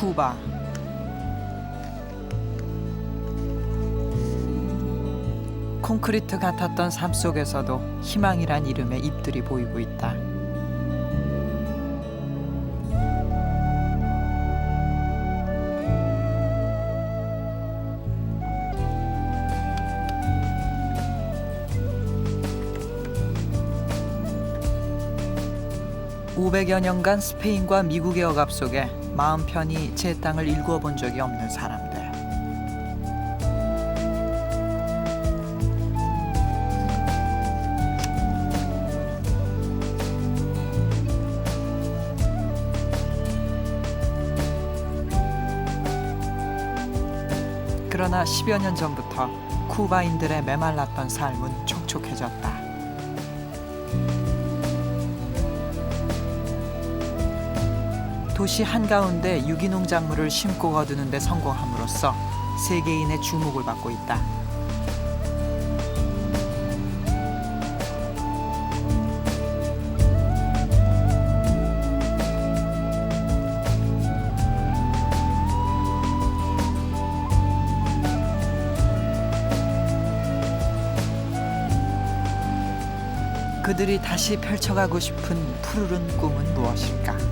쿠바. 콘크리트 같았던 삶 속에서도 희망이란 이름의 잎들이 보이고 있다. (500여) 년간 스페인과 미국의 억압 속에 마음 편히 제 땅을 일구어 본 적이 없는 사람들. 그러나 10여 년 전부터 쿠바인들의 메말랐던 삶은 촉촉해졌다. 도시 한가운데 유기농 작물을 심고 거두는 데 성공함으로써 세계인의 주목을 받고 있다. 그들이 다시 펼쳐가고 싶은 푸르른 꿈은 무엇일까?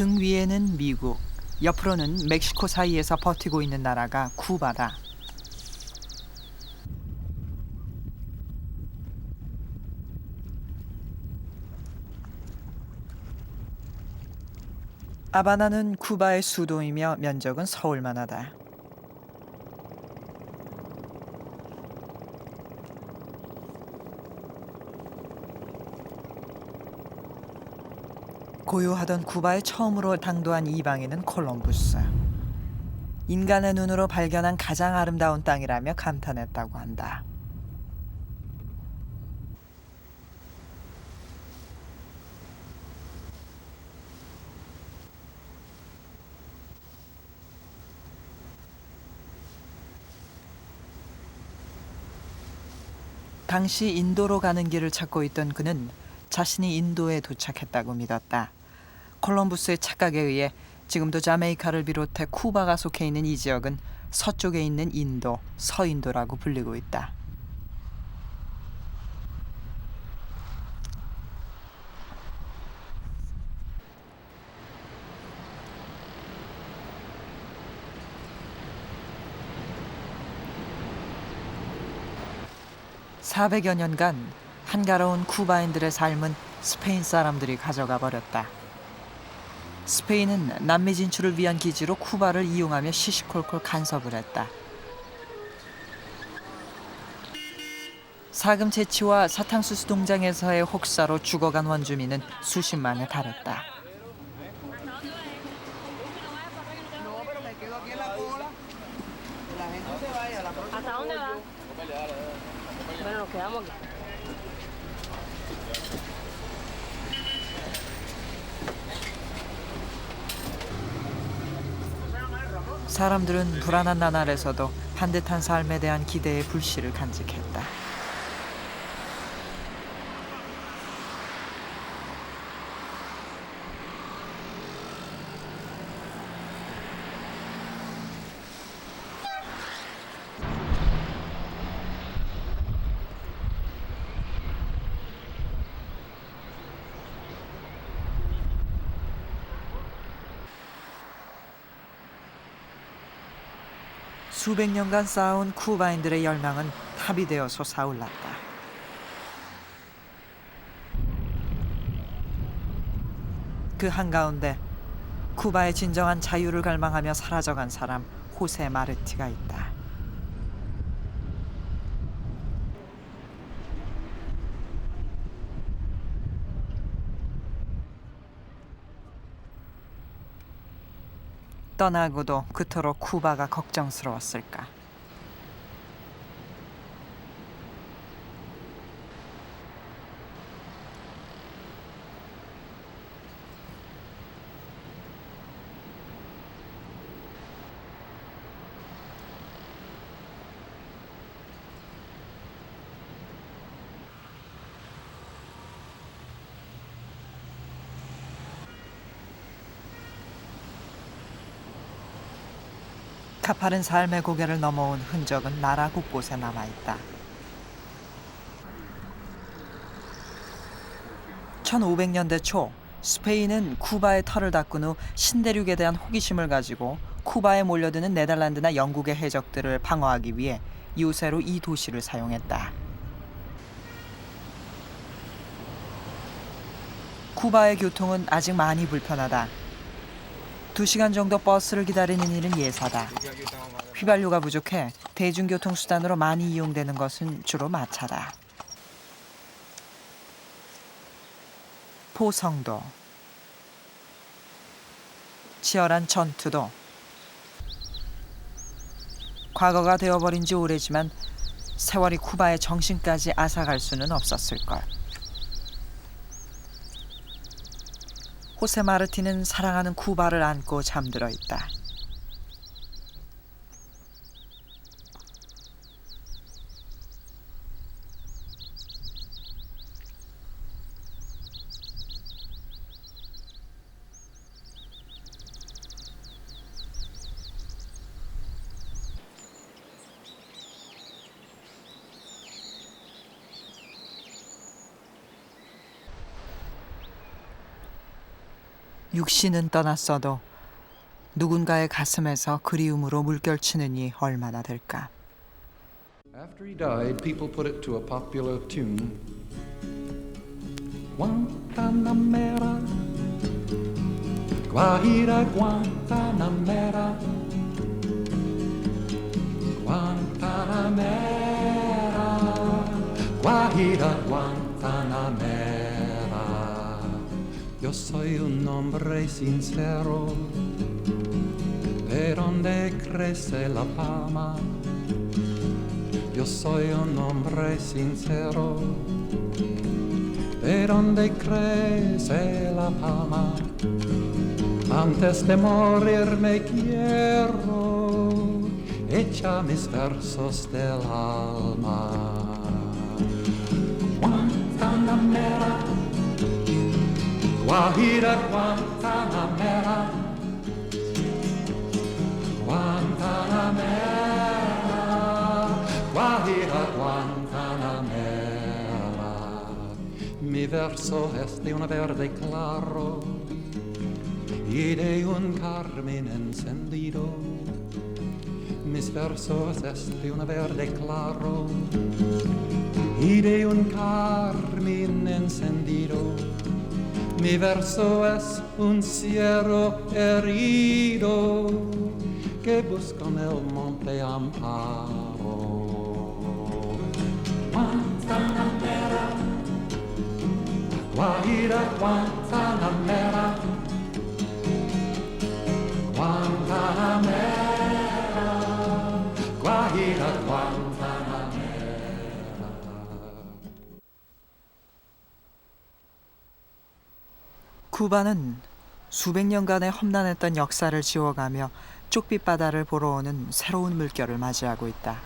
등 위에는 미국, 옆으로는 멕시코 사이에서 버티고 있는 나라가 쿠바다. 아바나는 쿠바의 수도이며 면적은 서울만 하다. 고요하던 쿠바에 처음으로 당도한 이방인은 콜럼부스. 인간의 눈으로 발견한 가장 아름다운 땅이라며 감탄했다고 한다. 당시 인도로 가는 길을 찾고 있던 그는 자신이 인도에 도착했다고 믿었다. 콜럼부스의 착각에 의해 지금도 자메이카를 비롯해 쿠바가 속해 있는 이 지역은 서쪽에 있는 인도, 서인도라고 불리고 있다. (400여) 년간 한가로운 쿠바인들의 삶은 스페인 사람들이 가져가 버렸다. 스페인은 남미 진출을 위한 기지로 쿠바를 이용하며 시시콜콜 간섭을 했다. 사금 채취와 사탕수수 동장에서의 혹사로 죽어간 원주민은 수십만에 달했다. 사람들은 불안한 나날에서도 반듯한 삶에 대한 기대의 불씨를 간직했다. 수백 년간 쌓아온 쿠바인들의 열망은 탑이 되어 솟아올랐다. 그 한가운데 쿠바의 진정한 자유를 갈망하며 사라져간 사람 호세 마르티가 있다. 떠나고도 그토록 쿠바가 걱정스러웠을까. 가파른 삶의 고개를 넘어온 흔적은 나라 곳곳에 남아 있다. 1500년대 초 스페인은 쿠바의 털을 닦은 후 신대륙에 대한 호기심을 가지고 쿠바에 몰려드는 네덜란드나 영국의 해적들을 방어하기 위해 요새로 이 도시를 사용했다. 쿠바의 교통은 아직 많이 불편하다. 두 시간 정도 버스를 기다리는 일은 예사다. 휘발유가 부족해 대중교통 수단으로 많이 이용되는 것은 주로 마차다. 포성도 치열한 전투도 과거가 되어버린 지 오래지만 세월이 쿠바의 정신까지 앗아갈 수는 없었을 걸. 호세 마르티는 사랑하는 쿠바를 안고 잠들어 있다. 육신은 떠났어도 누군가의 가슴에서 그리움으로 물결치는 이 얼마나 될까. After he died, people put it to a popular tune. Guantanamera, Guajira Guantanamera, Guantanamera, Guajira Guantanamera. Yo soy un hombre sincero, de donde crece la fama. Yo soy un hombre sincero, de donde crece la fama. Antes de morir me quiero, echa mis versos del alma. Guajira Guantanamera Guantanamera Guajira Guantanamera Mi verso es de un verde claro y de un carmen encendido. Mis versos es de un verde claro y de un carmen encendido. Mi verso es un cielo herido que busca en el monte amparo. Guantanamera, Guajira Guantanamera, Guantanamera, 쿠바는 수백 년간의 험난했던 역사를 지워가며 쪽빛 바다를 보러 오는 새로운 물결을 맞이하고 있다.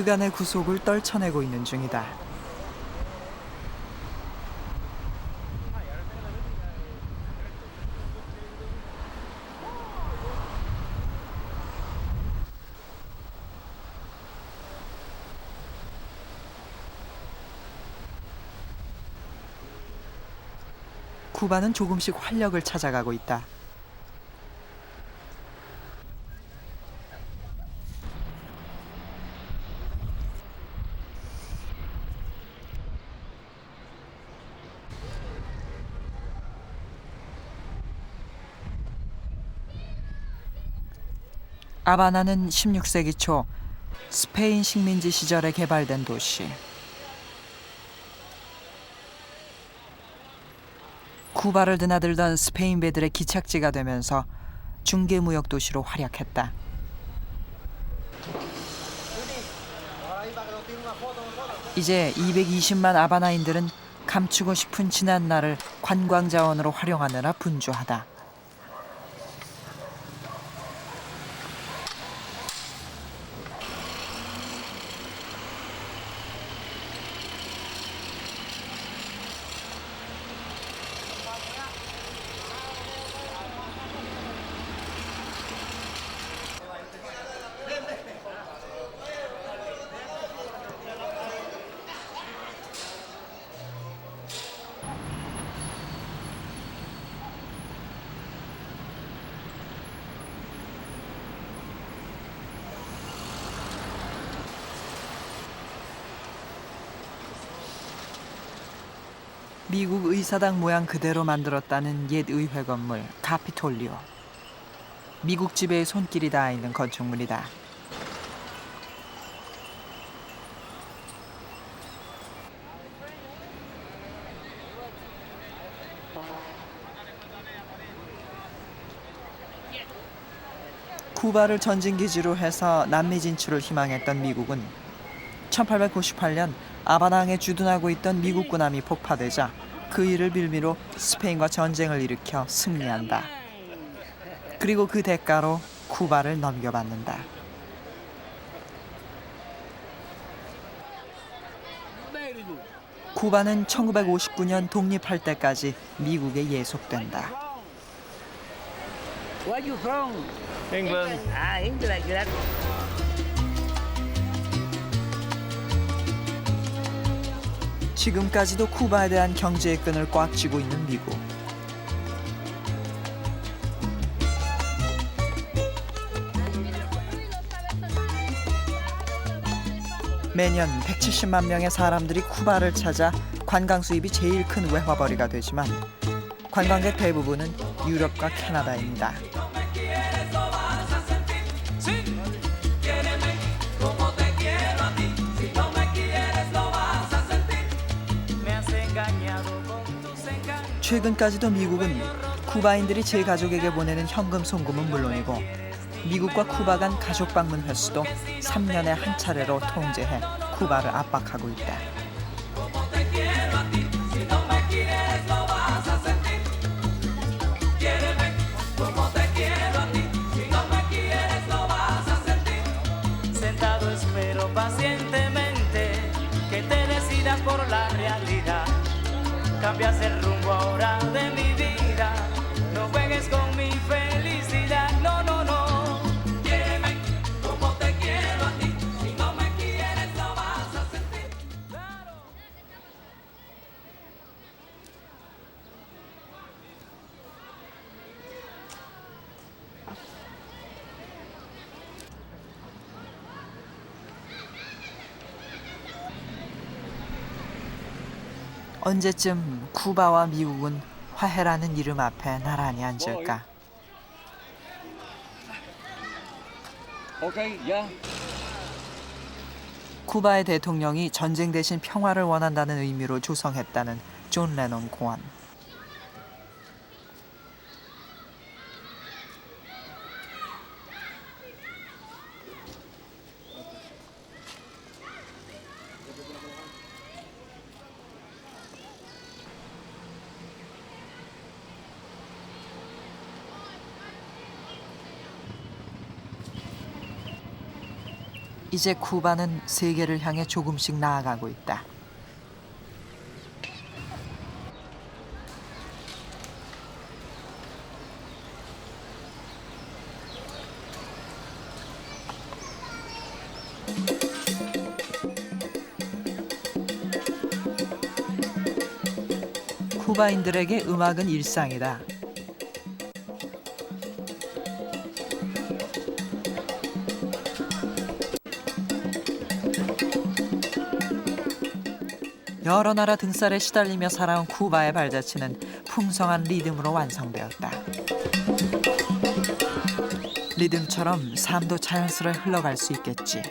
그간의 구속을 떨쳐내고 있는 중이다. 쿠바는 조금씩 활력을 찾아가고 있다. 아바나는 16세기 초 스페인 식민지 시절에 개발된 도시. 쿠바를 드나들던 스페인 배들의 기착지가 되면서 중개 무역 도시로 활약했다. 이제 220만 아바나인들은 감추고 싶은 지난 날을 관광 자원으로 활용하느라 분주하다. 미국 의사당 모양 그대로 만들었다는 옛 의회 건물 카피톨리오. 미국 지배의 손길이 닿아 있는 건축물이다. 쿠바를 전진 기지로 해서 남미 진출을 희망했던 미국은 1898년 아바나항에 주둔하고 있던 미국 군함이 폭파되자 그 일을 빌미로 스페인과 전쟁을 일으켜 승리한다. 그리고 그 대가로 쿠바를 넘겨받는다. 쿠바는 1959년 독립할 때까지 미국에 예속된다. Where you from? England. Ah, England. 지금까지도 쿠바에 대한 경제의 끈을 꽉 쥐고 있는 미국. 매년 170만 명의 사람들이 쿠바를 찾아 관광 수입이 제일 큰 외화벌이가 되지만 관광객 대부분은 유럽과 캐나다입니다. 최근까지도 미국은 쿠바인들이 제 가족에게 보내는 현금 송금은 물론이고 미국과 쿠바 간 가족 방문 횟수도 3년에 한 차례로 통제해 쿠바를 압박하고 있다. 언제쯤 쿠바와 미국은 화해라는 이름 앞에 나란히 앉을까? 쿠바의 대통령이 전쟁 대신 평화를 원한다는 의미로 조성했다는 존 레논 공원. 이제 쿠바는 세계를 향해 조금씩 나아가고 있다. 쿠바인들에게 음악은 일상이다. 여러 나라 등살에 시달리며 살아온 쿠바의 발자취는 풍성한 리듬으로 완성되었다. 리듬처럼 삶도 자연스레 흘러갈 수 있겠지.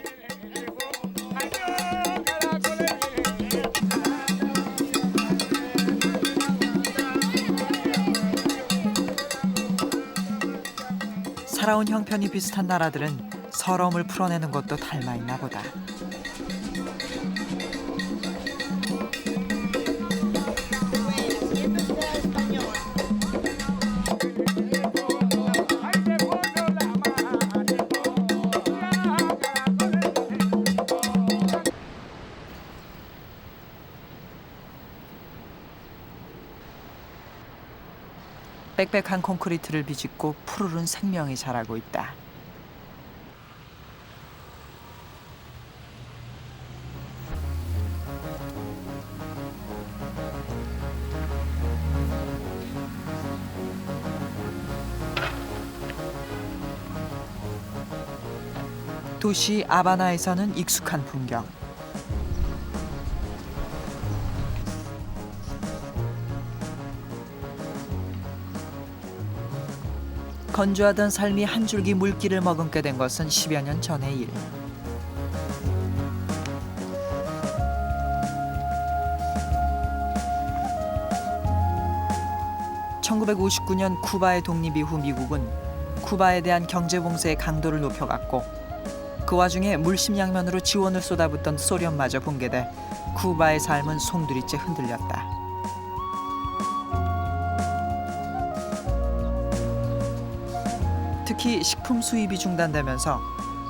살아온 형편이 비슷한 나라들은 서러움을 풀어내는 것도 닮아 있나 보다. 빽빽한 콘크리트를 비집고 푸르른 생명이 자라고 있다. 도시 아바나에서는 익숙한 풍경. 건조하던 삶이 한 줄기 물기를 머금게 된 것은 10여 년 전의 일. (1959년) 쿠바의 독립 이후 미국은 쿠바에 대한 경제 봉쇄의 강도를 높여갔고 그 와중에 물심양면으로 지원을 쏟아붓던 소련마저 붕괴돼 쿠바의 삶은 송두리째 흔들렸다. 특히 식품 수입이 중단되면서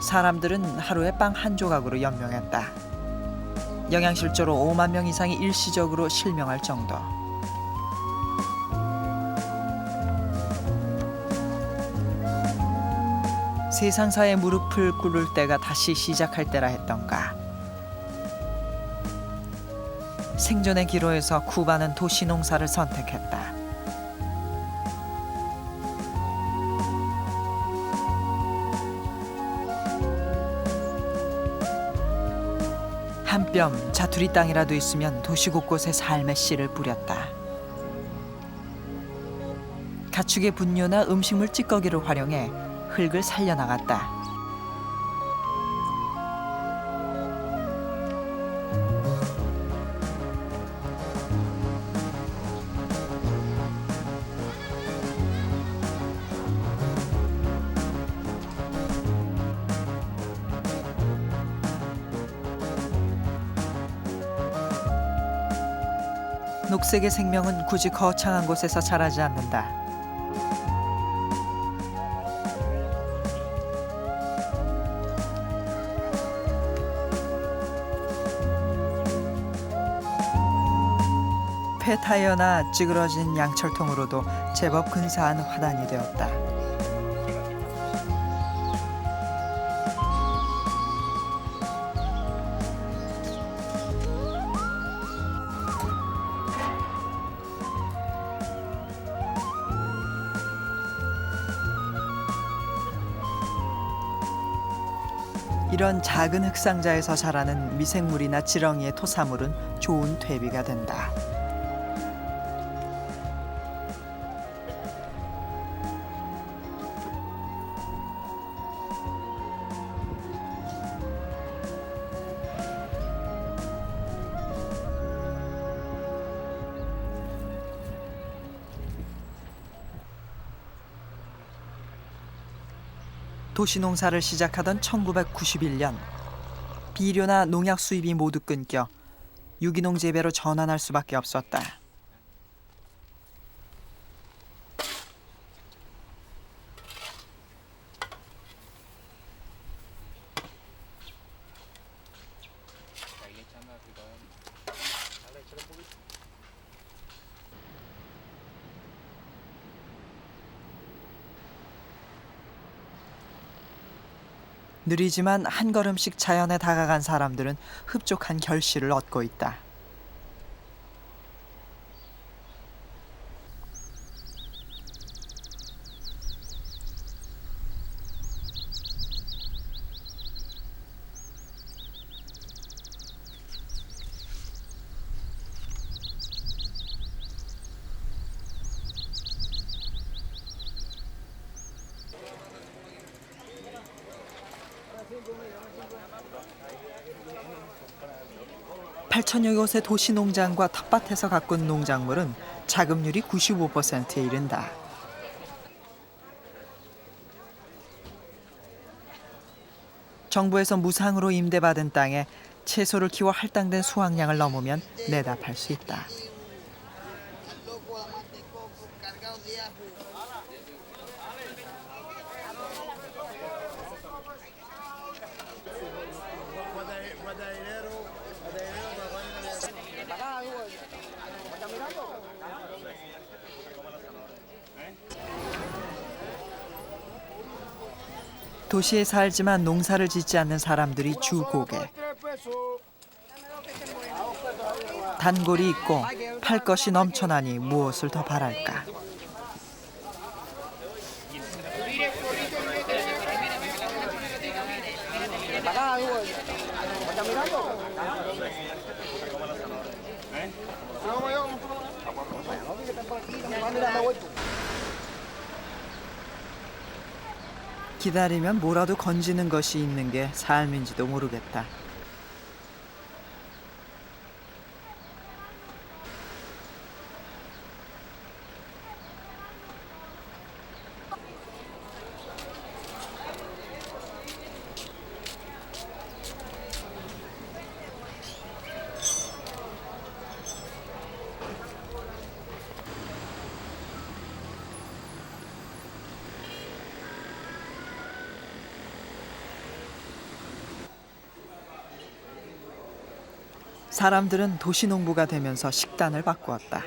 사람들은 하루에 빵 한 조각으로 연명했다. 영양실조로 5만 명 이상이 일시적으로 실명할 정도. 세상사의 무릎을 꿇을 때가 다시 시작할 때라 했던가. 생존의 기로에서 쿠바는 도시 농사를 선택했다. 한뼘 자투리 땅이라도 있으면 도시 곳곳에 삶의 씨를 뿌렸다. 가축의 분뇨나 음식물 찌꺼기를 활용해 흙을 살려나갔다. 녹색의 생명은 굳이 거창한 곳에서 자라지 않는다. 폐 타이어나 찌그러진 양철통으로도 제법 근사한 화단이 되었다. 이런 작은 흙상자에서 자라는 미생물이나 지렁이의 토사물은 좋은 퇴비가 된다. 도시농사를 시작하던 1991년 비료나 농약 수입이 모두 끊겨 유기농 재배로 전환할 수밖에 없었다. 느리지만 한 걸음씩 자연에 다가간 사람들은 흡족한 결실을 얻고 있다. 팔천여 곳의 도시 농장과 텃밭에서 가꾼 농작물은 자급률이 95%에 이른다. 정부에서 무상으로 임대받은 땅에 채소를 키워 할당된 수확량을 넘으면 내다 팔 수 있다. 도시에 살지만 농사를 짓지 않는 사람들이 주 고객. 단골이 있고 팔 것이 넘쳐나니 무엇을 더 바랄까. 기다리면 뭐라도 건지는 것이 있는 게 삶인지도 모르겠다. 사람들은 도시농부가 되면서 식단을 바꾸었다.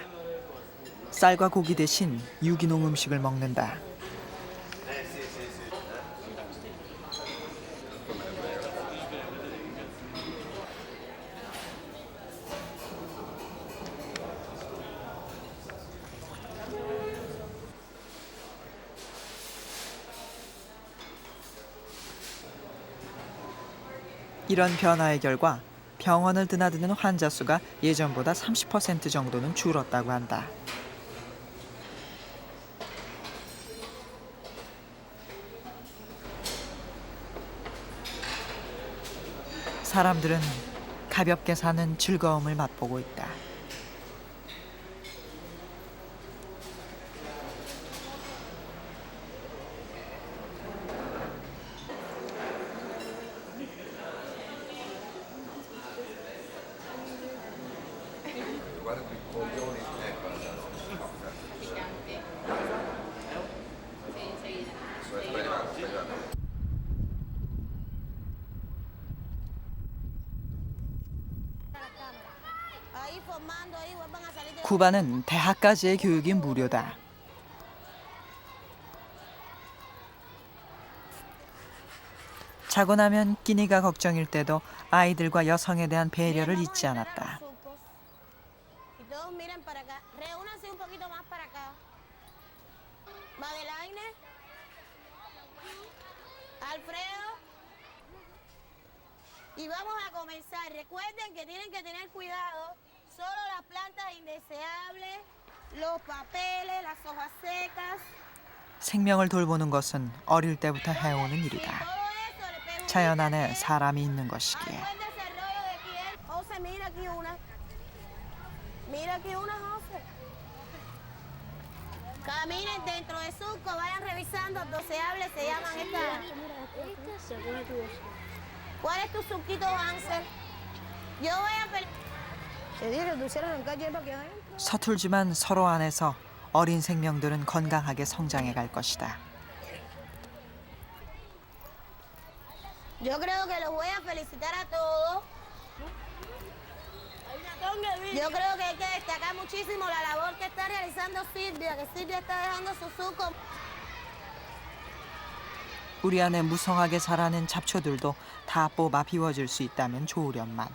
쌀과 고기 대신 유기농 음식을 먹는다. 이런 변화의 결과 병원을 드나드는 환자 수가 예전보다 30% 정도는 줄었다고 한다. 사람들은 가볍게 사는 즐거움을 맛보고 있다. 쿠바는 대학까지의 교육이 무료다. 자고 나면 끼니가 걱정일 때도 아이들과 여성에 대한 배려를 잊지 않았다. Solo las plantas indeseables, los papeles, las hojas secas. 생명을 돌보는 것은 어릴 때부터 해오는 일이다. 자연 안에. 사람이 있는 것이기에. Caminen dentro de surco, vayan revisando, doceables se llaman estas. ¿Cuál es tu surquito, Hansel? Yo voy a... 서툴지만 서로 안에서 어린 생명들은 건강하게 성장해 갈 것이다. Yo creo que los voy a felicitar a todos. Yo creo que hay que destacar muchísimo la labor que está realizando Silvia, que Silvia está dejando su surco 우리 안에 무성하게 자라는 잡초들도 다 뽑아 비워줄 수 있다면 좋으련만.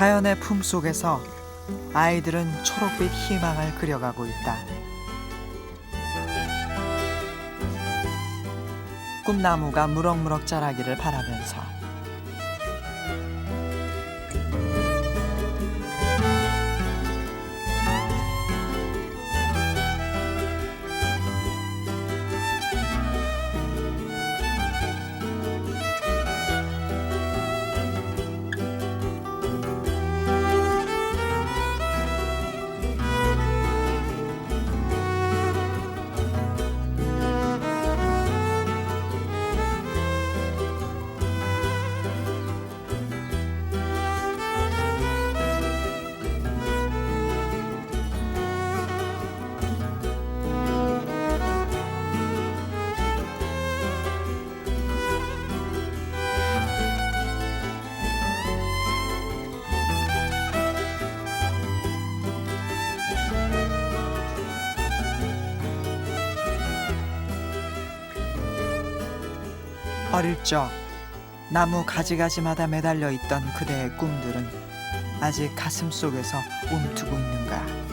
자연의 품 속에서 아이들은 초록빛 희망을 그려가고 있다. 꿈나무가 무럭무럭 자라기를 바라면서 어릴 적 나무 가지가지마다 매달려 있던 그대의 꿈들은 아직 가슴 속에서 움트고 있는가.